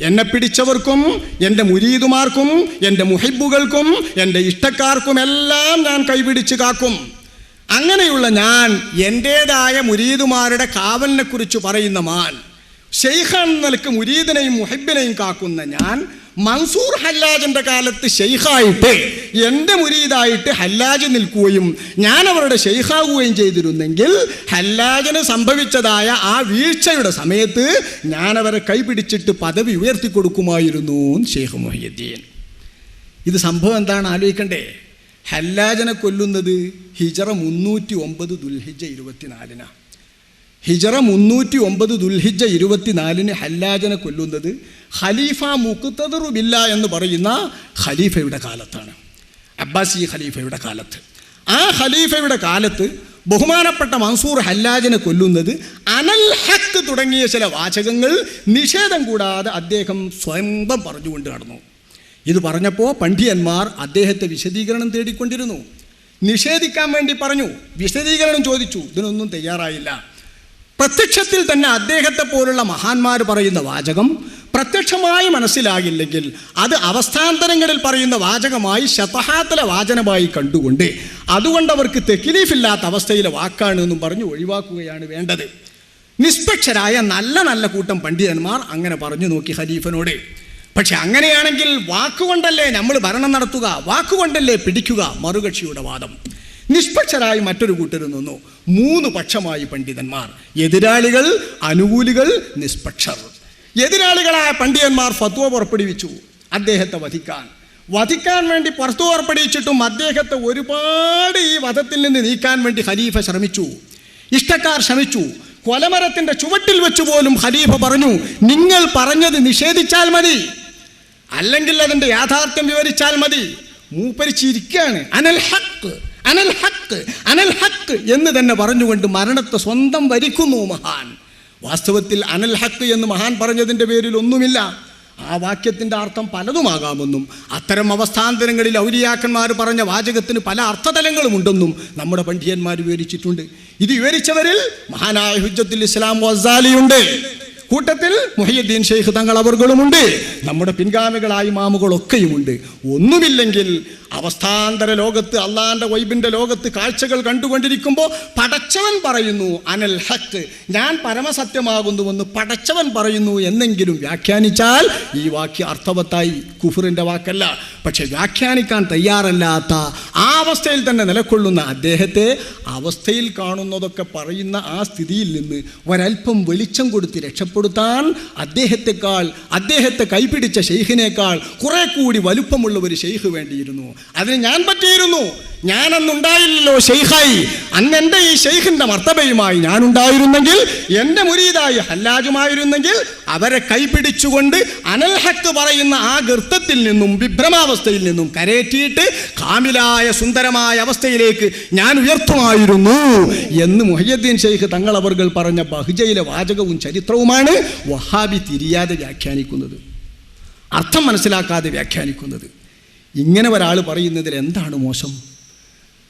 എന്നെ പിടിച്ചവർക്കും എന്റെ മുരീതുമാർക്കും എന്റെ മുഹിബുകൾക്കും എന്റെ ഇഷ്ടക്കാർക്കും എല്ലാം ഞാൻ കൈപിടിച്ച് കാക്കും. അങ്ങനെയുള്ള ഞാൻ എന്റേതായ മുരീതുമാരുടെ കാവലിനെക്കുറിച്ച് പറയുന്ന മാൻ ഷെയ്ഖാൻ നിലയ്ക്ക് മുരീദിനെയും മുഹിബിനെയും കാക്കുന്ന ഞാൻ മൻസൂർ ഹല്ലാജിന്റെ കാലത്ത് ഷെയ്ഖായിട്ട് എന്റെ മുരീദായിട്ട് ഹല്ലാജ് നിൽക്കുകയും ഞാൻ അവരുടെ ഷെയ്ഖാവുകയും ചെയ്തിരുന്നെങ്കിൽ ഹല്ലാജിന് സംഭവിച്ചതായ ആ വീഴ്ചയുടെ സമയത്ത് ഞാൻ അവരെ കൈപിടിച്ചിട്ട് പദവി ഉയർത്തി കൊടുക്കുമായിരുന്നു ഷെയ്ഖ് മൊഹിയുദ്ദീൻ ഇത് സംഭവം എന്താണ്? ആലോചിക്കണ്ടേ. ഹല്ലാജനെ കൊല്ലുന്നത് ഹിജറ മുന്നൂറ്റി ഒമ്പത് ദുൽഹിജ ഇരുപത്തിനാലിനാണ് ഹിജറ മുന്നൂറ്റി ഒമ്പത് ദുൽഹിജ ഇരുപത്തിനാലിന് ഹല്ലാജനെ കൊല്ലുന്നത് ഖലീഫ മുക്തദറുബില്ല എന്ന് പറയുന്ന ഖലീഫയുടെ കാലത്താണ്. അബ്ബാസി ഖലീഫയുടെ കാലത്ത്. ആ ഖലീഫയുടെ കാലത്ത് ബഹുമാനപ്പെട്ട മൻസൂർ ഹല്ലാജിനെ കൊല്ലുന്നത് അനൽ ഹക്ക് തുടങ്ങിയ ചില വാചകങ്ങൾ നിഷേധം കൂടാതെ അദ്ദേഹം സ്വന്തം പറഞ്ഞുകൊണ്ട് നടന്നു. ഇത് പറഞ്ഞപ്പോൾ പണ്ഡിയന്മാർ അദ്ദേഹത്തെ വിശദീകരണം തേടിക്കൊണ്ടിരുന്നു. നിഷേധിക്കാൻ വേണ്ടി പറഞ്ഞു. വിശദീകരണം ചോദിച്ചു. ഇതിനൊന്നും തയ്യാറായില്ല. പ്രത്യക്ഷത്തിൽ തന്നെ അദ്ദേഹത്തെ പോലുള്ള മഹാന്മാർ പറയുന്ന വാചകം പ്രത്യക്ഷമായി മനസ്സിലാകില്ലെങ്കിൽ അത് അവസ്ഥാന്തരങ്ങളിൽ പറയുന്ന വാചകമായി ശതഹാത്തല വാചനമായി കണ്ടുകൊണ്ട് അതുകൊണ്ട് അവർക്ക് തെക്കിലീഫില്ലാത്ത അവസ്ഥയിലെ വാക്കാണ് എന്നും പറഞ്ഞ് ഒഴിവാക്കുകയാണ് വേണ്ടത്. നിഷ്പക്ഷരായ നല്ല നല്ല കൂട്ടം പണ്ഡിതന്മാർ അങ്ങനെ പറഞ്ഞു നോക്കി ഖലീഫനോട്. പക്ഷെ അങ്ങനെയാണെങ്കിൽ വാക്കുകൊണ്ടല്ലേ നമ്മൾ ഭരണം നടത്തുക? വാക്കുകൊണ്ടല്ലേ പിടിക്കുക? മറുകക്ഷിയുടെ വാദം. നിഷ്പക്ഷരായി മറ്റൊരു കൂട്ടർ നിന്നു. മൂന്ന് പക്ഷമായി പണ്ഡിതന്മാർ. എതിരാളികൾ അനുകൂലികൾ നിഷ്പക്ഷർ. എതിരാളികളായ പണ്ഡിതന്മാർ ഫത്വ പുറപ്പെടുവിച്ചു. അദ്ദേഹത്തെ വധിക്കാൻ. വധിക്കാൻ വേണ്ടി പുറത്തു പുറപ്പെടുവിച്ചിട്ടും അദ്ദേഹത്തെ ഒരുപാട് ഈ വധത്തിൽ നിന്ന് നീക്കാൻ വേണ്ടി ഖലീഫ ശ്രമിച്ചു. ഇഷ്ടക്കാർ ശ്രമിച്ചു. കൊലമരത്തിന്റെ ചുവട്ടിൽ വെച്ച് പോലും ഖലീഫ പറഞ്ഞു നിങ്ങൾ പറഞ്ഞത് നിഷേധിച്ചാൽ മതി. അല്ലെങ്കിൽ അതിന്റെ യാഥാർത്ഥ്യം വിവരിച്ചാൽ മതി. മൂപ്പരിച്ചിരിക്കുകയാണ് അനൽ ഹക്ക് അനൽ ഹക്ക് അനൽ ഹക്ക് എന്ന് തന്നെ പറഞ്ഞുകൊണ്ട് മരണത്തെ സ്വന്തം വരിക്കുന്നു മഹാൻ. വാസ്തവത്തിൽ അനൽ ഹക്ക് എന്ന് മഹാൻ പറഞ്ഞതിന്റെ പേരിൽ ഒന്നുമില്ല. ആ വാക്യത്തിന്റെ അർത്ഥം പലതുമാകാമെന്നും അത്തരം അവസ്ഥാന്തരങ്ങളിൽ ഔലിയാക്കന്മാർ പറഞ്ഞ വാചകത്തിന് പല അർത്ഥതലങ്ങളുമുണ്ടെന്നും നമ്മുടെ പണ്ഡിതന്മാർ വിവരിച്ചിട്ടുണ്ട്. ഇത് വിവരിച്ചവരിൽ മഹാനായ ഹുജ്ജത്തുൽ ഇസ്ലാം വസാലിയുണ്ട്. കൂട്ടത്തിൽ മുഹിയുദ്ദീൻ ഷെയ്ഖ് തങ്ങൾ അവർകളുമുണ്ട്. നമ്മുടെ പിൻഗാമികളായ മാമുകളൊക്കെയുമുണ്ട് ഒന്നുമില്ലെങ്കിൽ അവസ്ഥാന്തര ലോകത്ത് അള്ളാന്റെ വൈബിന്റെ ലോകത്ത് കാഴ്ചകൾ കണ്ടുകൊണ്ടിരിക്കുമ്പോൾ പടച്ചവൻ പറയുന്നു അനൽ ഹക്ക് ഞാൻ പരമസത്യമാകുന്നുവെന്ന് പടച്ചവൻ പറയുന്നു എന്നെങ്കിലും വ്യാഖ്യാനിച്ചാൽ ഈ വാക്യ അർത്ഥവത്തായി കുഫറിന്റെ വാക്കല്ല. പക്ഷെ വ്യാഖ്യാനിക്കാൻ തയ്യാറല്ലാത്ത ആ അവസ്ഥയിൽ തന്നെ നിലകൊള്ളുന്ന അദ്ദേഹത്തെ അവസ്ഥയിൽ കാണുന്നതൊക്കെ പറയുന്ന ആ സ്ഥിതിയിൽ നിന്ന് ഒരൽപ്പം വെളിച്ചം കൊടുത്ത് രക്ഷപ്പെടുത്താൻ അദ്ദേഹത്തെക്കാൾ അദ്ദേഹത്തെ കൈപിടിച്ച ഷെയ്ഖിനേക്കാൾ കുറെ കൂടി വലുപ്പമുള്ള ഒരു ഷെയ്ഖ് വേണ്ടിയിരുന്നു. അതിന് ഞാൻ പറ്റിയിരുന്നു. ഞാനന്നുണ്ടായില്ലല്ലോ ഷെയ്ഖായി അന്ന് എന്റെ ഈ ഷെയ്ഖിന്റെ മർത്തബയുമായി ഞാൻ ഉണ്ടായിരുന്നെങ്കിൽ എന്റെ മുരീതായി ഹല്ലാജുമായിരുന്നെങ്കിൽ അവരെ കൈപിടിച്ചുകൊണ്ട് അനൽഹക്ക് പറയുന്ന ആ ഗർത്തത്തിൽ നിന്നും വിഭ്രമാവസ്ഥയിൽ നിന്നും കരേറ്റിയിട്ട് കാമിലായ സുന്ദരമായ അവസ്ഥയിലേക്ക് ഞാൻ ഉയർത്തുമായിരുന്നു എന്ന് മുഹയ്യദ്ദീൻ ഷെയ്ഖ് തങ്ങൾ അവർ പറഞ്ഞ ബഹുജയിലെ വാചകവും ചരിത്രവുമാണ് വഹാബി തിരിയാതെ വ്യാഖ്യാനിക്കുന്നത്. അർത്ഥം മനസ്സിലാക്കാതെ വ്യാഖ്യാനിക്കുന്നത്. ഇങ്ങനെ ഒരാൾ പറയുന്നതിൽ എന്താണ് മോശം?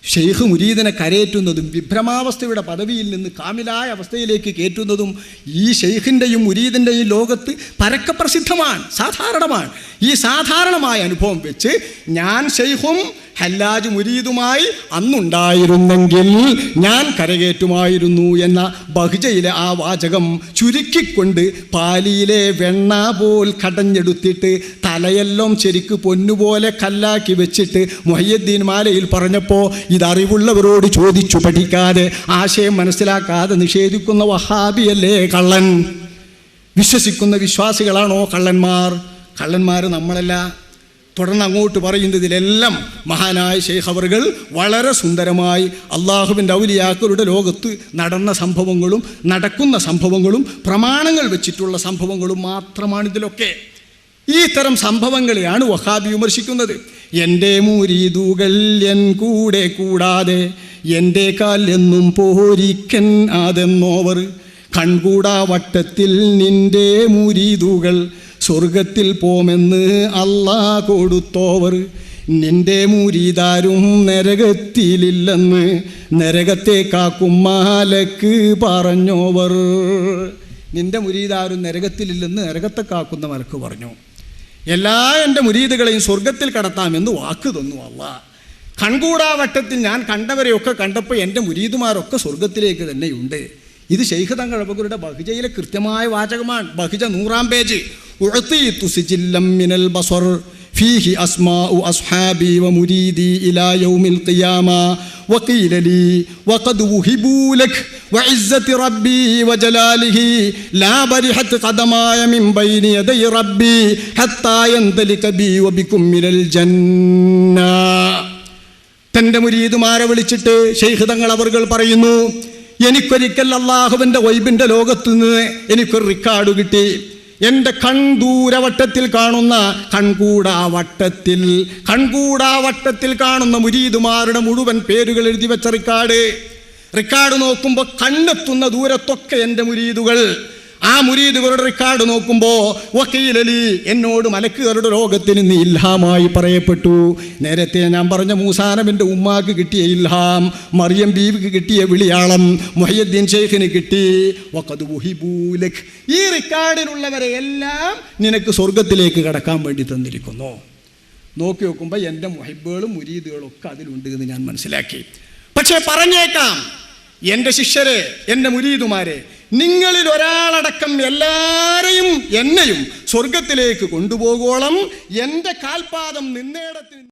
ഷെയ്ഖ് മുരീദിനെ കരയേറ്റുന്നതും വിഭ്രമാവസ്ഥയുടെ പദവിയിൽ നിന്ന് കാമിലായ അവസ്ഥയിലേക്ക് കയറ്റുന്നതും ഈ ഷെയ്ഖിന്റെയും മുരീദിന്റെയും ലോകത്ത് പരക്കെ പ്രസിദ്ധമാണ് സാധാരണമാണ്. ഈ സാധാരണമായ അനുഭവം വെച്ച് ഞാൻ ഷെയ്ഖും ഹല്ലാജ് മുരീദുമായി അന്നുണ്ടായിരുന്നെങ്കിൽ ഞാൻ കരകേറ്റുമായിരുന്നു എന്ന ബഹ്ജയിലെ ആ വാചകം ചുരുക്കിക്കൊണ്ട് പാലിയിലെ വെണ്ണ പോൽ കടഞ്ഞെടുത്തിട്ട് തലയെല്ലാം ശരിക്ക് പൊന്നുപോലെ കല്ലാക്കി വെച്ചിട്ട് മൊഹയ്യദ്ദീൻ മാലയിൽ പറഞ്ഞപ്പോൾ ഇതറിവുള്ളവരോട് ചോദിച്ചു പഠിക്കാതെ ആശയം മനസ്സിലാക്കാതെ നിഷേധിക്കുന്ന വഹാബിയല്ലേ കള്ളൻ? വിശ്വസിക്കുന്ന വിശ്വാസികളാണോ കള്ളന്മാർ? കള്ളന്മാർ നമ്മളല്ല. തുടർന്ന് അങ്ങോട്ട് പറയുന്നതിലെല്ലാം മഹാനായ ഷെയ്ഖ് അവറുകൾ വളരെ സുന്ദരമായി അള്ളാഹുവിന്റെ ഔലിയാക്കളുടെ ലോകത്ത് നടന്ന സംഭവങ്ങളും നടക്കുന്ന സംഭവങ്ങളും പ്രമാണങ്ങൾ വെച്ചിട്ടുള്ള സംഭവങ്ങളും മാത്രമാണ് ഇതിലൊക്കെ. ഈ തരം സംഭവങ്ങളെയാണ് വഹാബി വിമർശിക്കുന്നത്. എന്റെ മുരീതുകൾ എൻ കൂടെ കൂടാതെ എന്റെ കാൽ എന്നും പോരിക്കൻ ആതെന്നോവർ. കൺകൂടാ വട്ടത്തിൽ നിന്റെ മുരീതുകൾ സ്വർഗത്തിൽ പോമെന്ന് അല്ലാ കൊടുത്തോവർ. നിന്റെ മുരിതാരും നരകത്തിലില്ലെന്ന് നരകത്തെ കാക്കും മാലക്ക് പറഞ്ഞോവർ. നിന്റെ മുരീദാരും നരകത്തിലില്ലെന്ന് നരകത്തെ കാക്കുന്ന മലക്ക് പറഞ്ഞു. എല്ലാ എന്റെ മുരീദുകളെയും സ്വർഗത്തിൽ കടത്താമെന്ന് വാക്ക് തന്നു അല്ല കൺകൂടാവട്ടത്തിൽ ഞാൻ കണ്ടവരെയൊക്കെ കണ്ടപ്പോൾ എന്റെ മുരീദുമാരൊക്കെ സ്വർഗത്തിലേക്ക് തന്നെയുണ്ട്. ഇത് ശൈഖ് തങ്ങൾ ബഹുജയിലെ കൃത്യമായ വാചകമാണ്. ബഹുജ നൂറാം പേജ്. ഉഴത്തീത്തു സിജില്ലം മിനൽ ബസർ فيه أسماء أصحابي ومريدي إلى يوم القيامة وقيل لي وقد وهبوا لك وعزة ربي وجلاله لا برحت قدماي من بين يدي ربي حتى يندلك بي وبكم من الجنة തൻ്റെ മുരീതുമാരെ വിളിച്ചിട്ട് ഷെയ്ഖ് തങ്ങൾ അവർകൾ പറയുന്നു എനിക്കൊരിക്കൽ അള്ളാഹുവിൻ്റെ വൈബിൻ്റെ ലോകത്ത് നിന്ന് എനിക്കൊരു റിക്കാർഡ് കിട്ടി എന്റെ കൺദൂരവട്ടത്തിൽ കാണുന്ന കൺകൂടാവട്ടത്തിൽ കൺകൂടാവട്ടത്തിൽ കാണുന്ന മുരീദുമാരുടെ മുഴുവൻ പേരുകൾ എഴുതി വെച്ച റിക്കാർഡ് റിക്കാർഡ് നോക്കുമ്പോൾ കണ്ണെത്തുന്ന ദൂരത്തൊക്കെ എന്റെ മുരീതുകൾ. ആ മുരീദുകളുടെ റിക്കാർഡ് നോക്കുമ്പോൾ വക്കീലലി എന്നോട് മലക്കുകളുടെ രോഗത്തിന് നീ ഇൽഹാമായി പറയപ്പെട്ടു. നേരത്തെ ഞാൻ പറഞ്ഞ മൂസാനബിന്റെ ഉമ്മാക്ക് കിട്ടിയ ഇൽഹാം മറിയം ബീവിക്ക് കിട്ടിയ വിളിയാളം മൊഹീദ്ദീൻ ഷെയ്ഖിന് കിട്ടി. ഈ റിക്കാർഡിലുള്ളവരെ എല്ലാം നിനക്ക് സ്വർഗത്തിലേക്ക് കടക്കാൻ വേണ്ടി തന്നിരിക്കുന്നു. നോക്കി നോക്കുമ്പോൾ എന്റെ മുഹിബുകളും മുരീദുകളും ഒക്കെ അതിലുണ്ട് എന്ന് ഞാൻ മനസ്സിലാക്കി. പക്ഷേ പറഞ്ഞേക്കാം എന്റെ ശിഷ്യരെ എന്റെ മുരീദുമാരെ നിങ്ങളിൽ ഒരാളടക്കം എല്ലാരെയും എന്നെയും സ്വർഗത്തിലേക്ക് കൊണ്ടുപോകോളം. എന്റെ കാൽപാദം നിന്നേടത്തിന്